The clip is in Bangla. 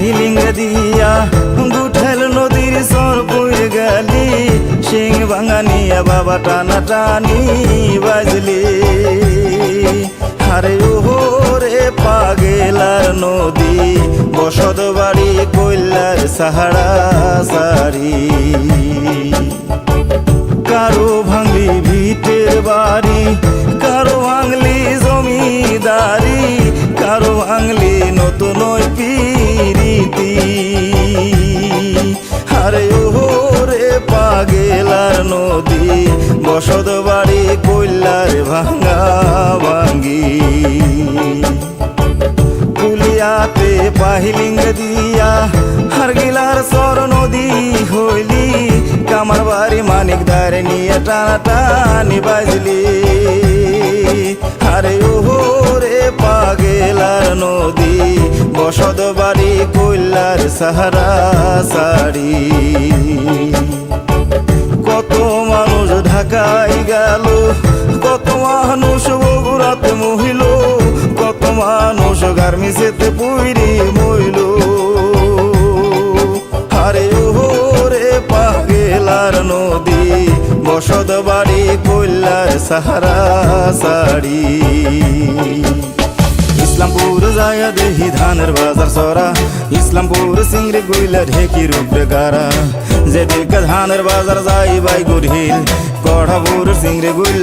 পাহিলিঙ্গ দিয়া গুঠেল নদীর সর পুয়ে গেলি সিং ভাঙানিয়া বাবা টানা টানি বাজলি আরে ওহো রে পাগেলার নদী বসত বাড়ি কইলার সাহারা সারি কারও ভাঙলি ভিটের বাড়ি কারও ভাঙলি জমিদারি কারও ভাঙলি নতুন ওই পিরিতি। আরে নদী বসত বাড়ি ভাঙা ভাঙ্গি। কুলিয়াতে পাহিলিঙ্গ দিয়া, হারগিলার সর নদী হইলি। কামার বাড়ি মানিক টানা বাজলি। আরে ওহো রে পাগেলার নদী, বসত বাড়ি কইলার সাহারা সারি। কত মানুষ ঢাকায় গেল, কত মানুষ বগুড়াতে মহিল, কত মানুষ গার্মিসেতে পুইরি মইল আরে রে পাগেলার নদী, বসত বাড়ি কইলার সাহারা সাড়ি ইসলামপুর যায় দেহি ধানের বাজার সরা। ইসলামপুর সিংড়ি গুইলা ঢেকি রূপরে গারা যেদিকে ধানের বাজার যাই বাই গুরহিল কড়াপুর সিংড়ি গুইলা